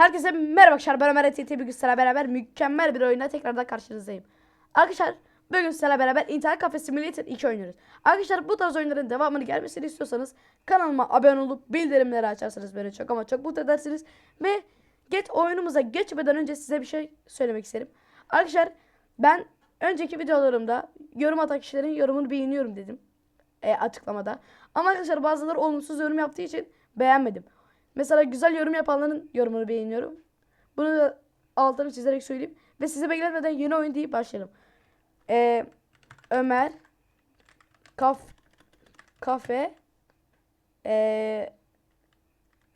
Herkese merhaba arkadaşlar. Ben Ömer TT bugün sizlerle beraber mükemmel bir oyuna tekrardan karşınızdayım. Arkadaşlar bugün sizlerle beraber internet cafe simulator 2 oynuyoruz. Arkadaşlar bu tarz oyunların devamını gelmesini istiyorsanız kanalıma abone olup bildirimleri açarsanız beni çok ama çok mutlu edersiniz. Ve get oyunumuza geçmeden önce size bir şey söylemek isterim. Arkadaşlar ben önceki videolarımda yorum atan kişilerin yorumunu beğeniyorum dedim. E, açıklamada. Ama arkadaşlar bazıları olumsuz yorum yaptığı için beğenmedim. Mesela güzel yorum yapanların yorumunu beğeniyorum. Bunu da altını çizerek söyleyeyim. Ve size bekletmeden yeni oyun deyip başlayalım. Ee, Ömer Kaf Kafe ee,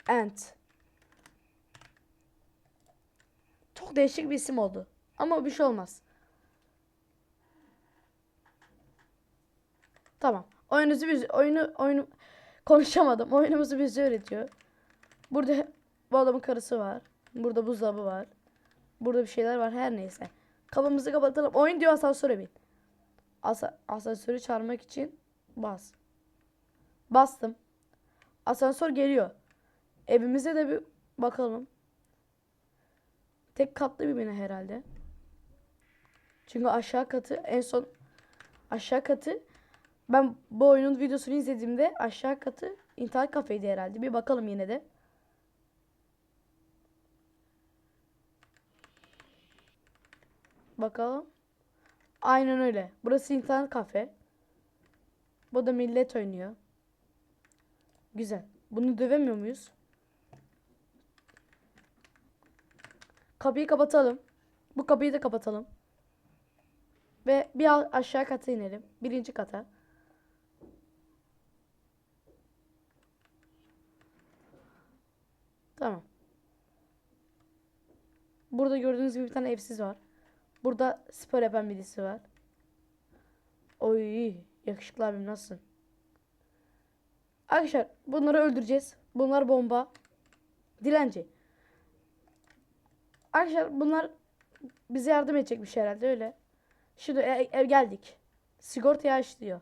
Ant Çok değişik bir isim oldu. Ama bir şey olmaz. Tamam. Oyunuzu biz oyunu oyunu konuşamadım. Oyunumuzu bize öğretiyor. Burada bu adamın karısı var. Burada buzdolabı var. Burada bir şeyler var her neyse. Kapımızı kapatalım. Oyun diyor asansöre bin. Asa asansörü çağırmak için bas. Bastım. Asansör geliyor. Evimize de bir bakalım. Tek katlı bir bina herhalde. Çünkü aşağı katı en son aşağı katı ben bu oyunun videosunu izlediğimde aşağı katı internet kafeydi herhalde. Bir bakalım yine de. Bakalım. Aynen öyle. Burası internet kafe. Bu da millet oynuyor. Güzel. Bunu dövemiyor muyuz? Kapıyı kapatalım. Bu kapıyı da kapatalım. Ve bir aşağı kata inelim. Birinci kata. Tamam. Burada gördüğünüz gibi bir tane evsiz var. Burada spor yapan birisi var. Oy yakışıklı abim nasılsın? Arkadaşlar bunları öldüreceğiz. Bunlar bomba. Dilenci. Arkadaşlar bunlar bize yardım edecekmiş herhalde öyle. Şimdi ev, ev geldik. Sigortayı aç diyor.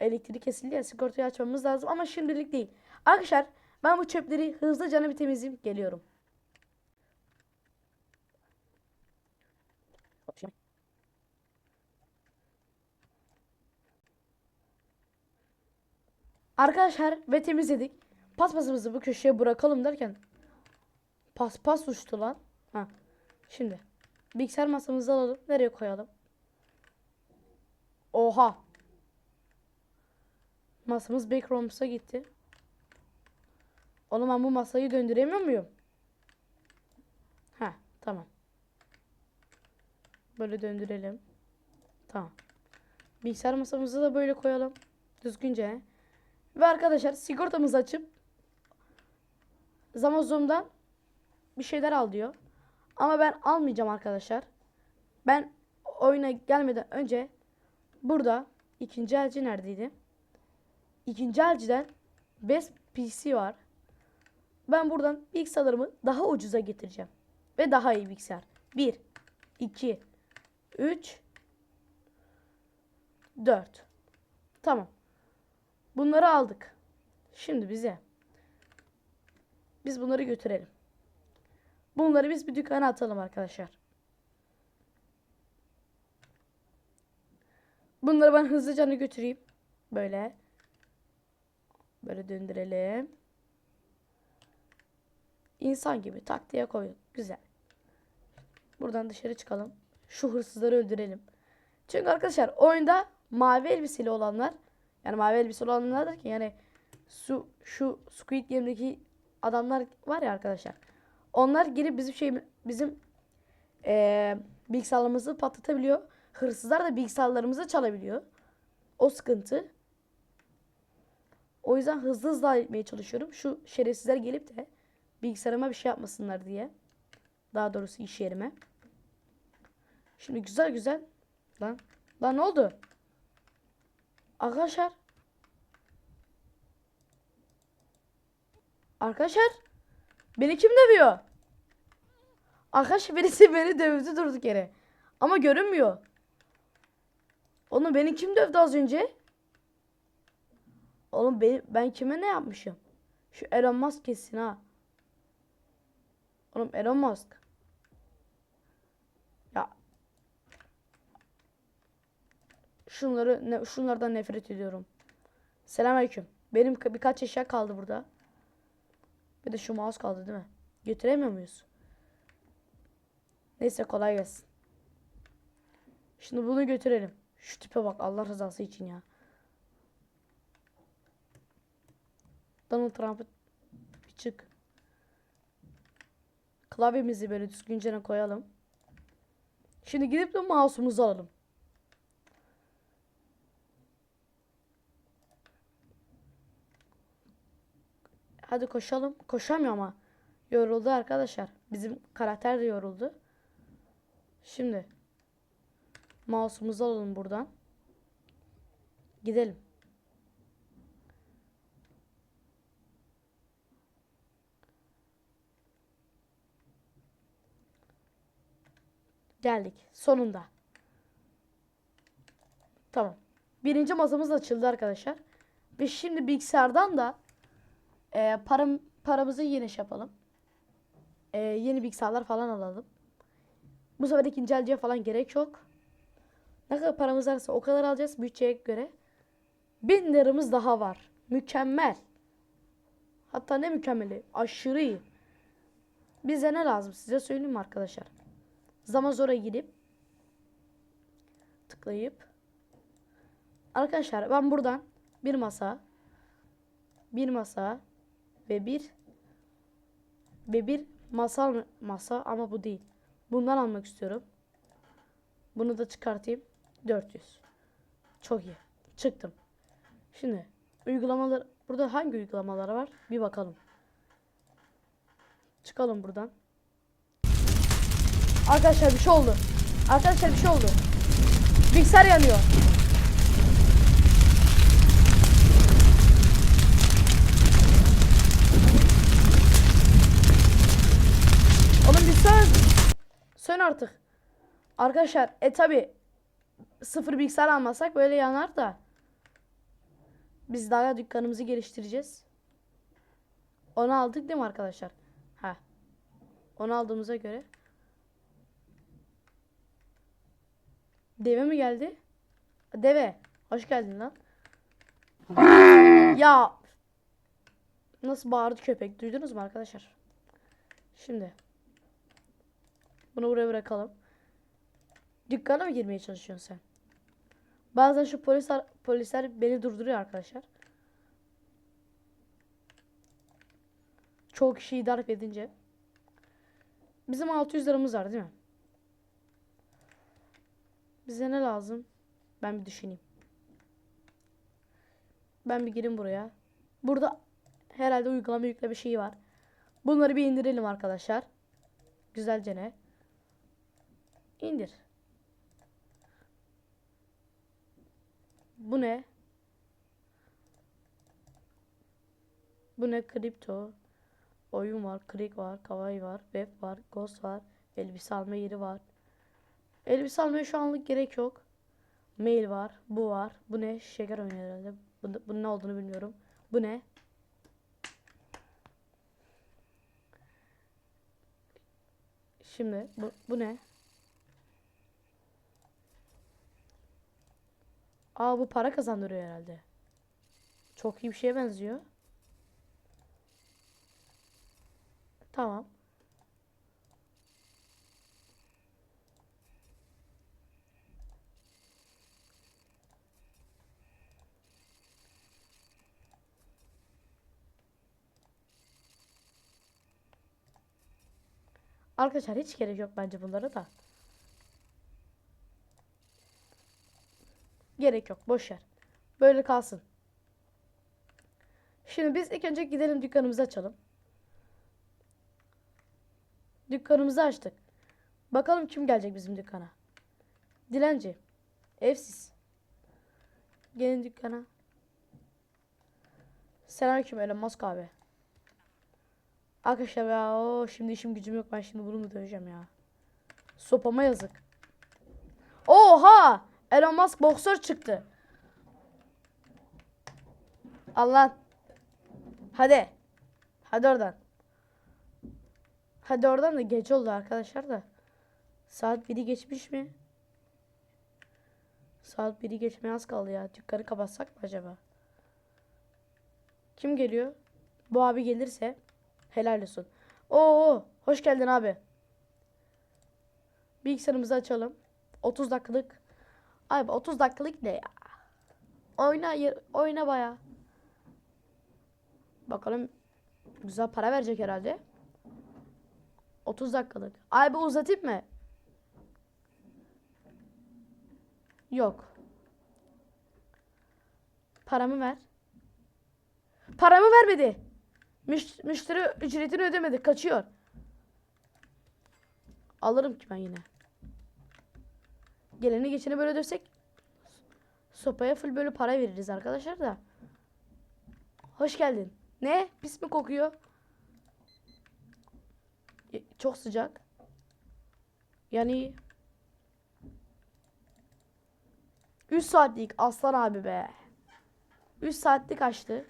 Elektrik kesildi ya sigortayı açmamız lazım ama şimdilik değil. Arkadaşlar ben bu çöpleri hızlıca bir temizleyeyim geliyorum. Arkadaşlar ve temizledik. Paspasımızı bu köşeye bırakalım derken paspas uçtu lan. Ha. Şimdi bilgisayar masamızı alalım. Nereye koyalım? Oha. Masamız backrooms'a gitti. Oğlum ben bu masayı döndüremiyor muyum? Ha, tamam. Böyle döndürelim. Tamam. Bilgisayar masamızı da böyle koyalım. Düzgünce. Ve arkadaşlar sigortamızı açıp Zamazom'dan bir şeyler al diyor. Ama ben almayacağım arkadaşlar. Ben oyuna gelmeden önce burada ikinci elci neredeydi? İkinci elciden Best PC var. Ben buradan bilgisayarlarımı daha ucuza getireceğim. Ve daha iyi bilgisayar. 1, 2, 3, 4. Tamam. Bunları aldık. Şimdi bize. Biz bunları götürelim. Bunları biz bir dükkana atalım arkadaşlar. Bunları ben hızlıca götüreyim. Böyle. Böyle döndürelim. İnsan gibi tak diye koyun. Güzel. Buradan dışarı çıkalım. Şu hırsızları öldürelim. Çünkü arkadaşlar oyunda mavi elbiseli olanlar yani mavi elbiseli olanlar derken yani su şu Squid Game'deki adamlar var ya arkadaşlar. Onlar girip bizim şey bizim eee bilgisayarlarımızı patlatabiliyor. Hırsızlar da bilgisayarlarımızı çalabiliyor. O sıkıntı. O yüzden hızlı hızlı halletmeye çalışıyorum. Şu şerefsizler gelip de bilgisayarıma bir şey yapmasınlar diye. Daha doğrusu iş yerime. Şimdi güzel güzel. Lan. Lan ne oldu? Arkadaşlar. Arkadaşlar. Beni kim dövüyor? Arkadaşlar birisi beni dövdü durduk yere. Ama görünmüyor. Oğlum beni kim dövdü az önce? Oğlum ben, ben kime ne yapmışım? Şu Elon Musk kesin ha. Oğlum Elon Musk. Ya. Şunları ne, şunlardan nefret ediyorum. Selamünaleyküm. Benim ka- birkaç eşya kaldı burada. Bir de şu mouse kaldı değil mi? Götüremiyor muyuz? Neyse kolay gelsin. Şimdi bunu götürelim. Şu tipe bak Allah rızası için ya. Donald Trump'ı çık. Klavyemizi böyle düzgünce koyalım. Şimdi gidip de mouse'umuzu alalım. Hadi koşalım. Koşamıyor ama. Yoruldu arkadaşlar. Bizim karakter de yoruldu. Şimdi mouse'umuzu alalım buradan. Gidelim. Geldik. Sonunda. Tamam. Birinci masamız açıldı arkadaşlar. Ve şimdi bilgisayardan da e, param, paramızı yeni şey yapalım. E, yeni bilgisayarlar falan alalım. Bu sefer ikinci elciye falan gerek yok. Ne kadar paramız varsa o kadar alacağız bütçeye göre. Bin liramız daha var. Mükemmel. Hatta ne mükemmeli? Aşırı iyi. Bize ne lazım size söyleyeyim mi arkadaşlar? Zamazor'a girip tıklayıp Arkadaşlar ben buradan bir masa bir masa ve bir ve bir masa masa ama bu değil. Bundan almak istiyorum. Bunu da çıkartayım. 400. Çok iyi. Çıktım. Şimdi uygulamalar burada hangi uygulamalar var? Bir bakalım. Çıkalım buradan. Arkadaşlar bir şey oldu. Arkadaşlar bir şey oldu. Bilgisayar yanıyor. Sön. Sön artık. Arkadaşlar e tabi sıfır bilgisayar almasak böyle yanar da. Biz daha dükkanımızı geliştireceğiz. Onu aldık değil mi arkadaşlar? Ha. Onu aldığımıza göre. Deve mi geldi? Deve. Hoş geldin lan. ya. Nasıl bağırdı köpek. Duydunuz mu arkadaşlar? Şimdi. Bunu buraya bırakalım. Dükkana mı girmeye çalışıyorsun sen? Bazen şu polisler, polisler beni durduruyor arkadaşlar. Çok kişiyi darp edince. Bizim 600 liramız var değil mi? Bize ne lazım? Ben bir düşüneyim. Ben bir gireyim buraya. Burada herhalde uygulama yükleme şeyi var. Bunları bir indirelim arkadaşlar. Güzelce ne? İndir. Bu ne? Bu ne? Kripto. Oyun var, krik var, kawaii var, web var, ghost var, elbise alma yeri var. Elbise almaya şu anlık gerek yok. Mail var, bu var. Bu ne? Şeker oyunu herhalde. Bu, bunun ne olduğunu bilmiyorum. Bu ne? Şimdi bu, bu ne? Aa bu para kazandırıyor herhalde. Çok iyi bir şeye benziyor. Tamam. Arkadaşlar hiç gerek yok bence bunlara da. Gerek yok. Boş ver. Böyle kalsın. Şimdi biz ilk önce gidelim dükkanımızı açalım. Dükkanımızı açtık. Bakalım kim gelecek bizim dükkana. Dilenci. Evsiz. Gelin dükkana. Selamünaleyküm Elon Musk abi. Arkadaşlar ya o şimdi işim gücüm yok ben şimdi bunu mu döveceğim ya. Sopama yazık. Oha! Elon Musk boksör çıktı. Allah. Hadi. Hadi oradan. Hadi oradan da geç oldu arkadaşlar da. Saat 1'i geçmiş mi? Saat 1'i geçmeye az kaldı ya. Dükkanı kapatsak mı acaba? Kim geliyor? Bu abi gelirse helal olsun. Oo, hoş geldin abi. Bilgisayarımızı açalım. 30 dakikalık. Abi 30 dakikalık ne ya? Oyna oyna baya. Bakalım güzel para verecek herhalde. 30 dakikalık. Abi uzatayım mı? Yok. Paramı ver. Paramı vermedi. Müş- müşteri ücretini ödemedi. Kaçıyor. Alırım ki ben yine. Geleni geçeni böyle dösek sopaya full böyle para veririz arkadaşlar da. Hoş geldin. Ne? Pis mi kokuyor? E, Çok sıcak. Yani 3 saatlik aslan abi be. 3 saatlik açtı.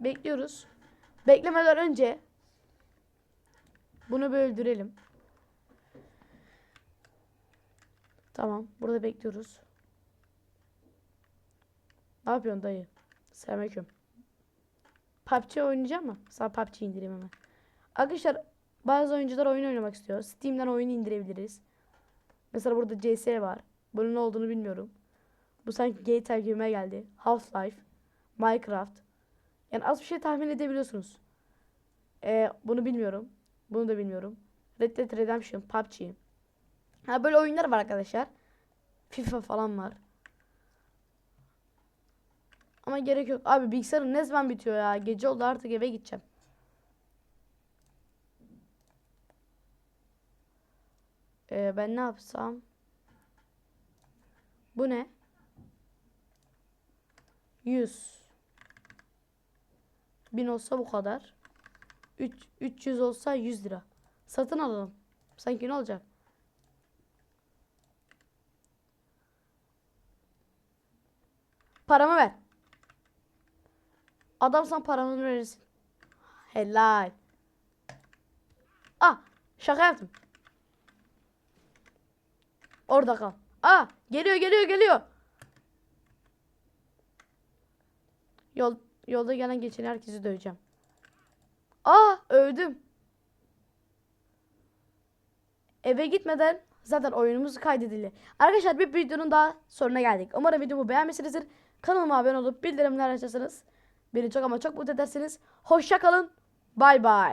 Bekliyoruz. Beklemeden önce bunu bir öldürelim. Tamam. Burada bekliyoruz. Ne yapıyorsun dayı? Selamünaleyküm. PUBG oynayacak mı? Sana PUBG indireyim hemen. Arkadaşlar bazı oyuncular oyun oynamak istiyor. Steam'den oyunu indirebiliriz. Mesela burada CS var. Bunun ne olduğunu bilmiyorum. Bu sanki GTA gibime geldi. Half-Life, Minecraft. Yani az bir şey tahmin edebiliyorsunuz. Ee, bunu bilmiyorum. Bunu da bilmiyorum. Red Dead Redemption, PUBG. Ha böyle oyunlar var arkadaşlar. FIFA falan var. Ama gerek yok. Abi bilgisayarın ne zaman bitiyor ya? Gece oldu artık eve gideceğim. Ee, ben ne yapsam? Bu ne? 100. 1000 olsa bu kadar. 3 300 olsa 100 lira. Satın alalım. Sanki ne olacak? Paramı ver. Adamsan paramı verirsin. Helal. Ah şaka yaptım. Orada kal. Ah geliyor geliyor geliyor. Yol, yolda gelen geçen herkesi döveceğim. Ah övdüm. Eve gitmeden zaten oyunumuz kaydedildi. Arkadaşlar bir videonun daha sonuna geldik. Umarım videomu beğenmişsinizdir. Kanalıma abone olup bildirimler açarsanız beni çok ama çok mutlu edersiniz. Hoşça kalın. Bay bay.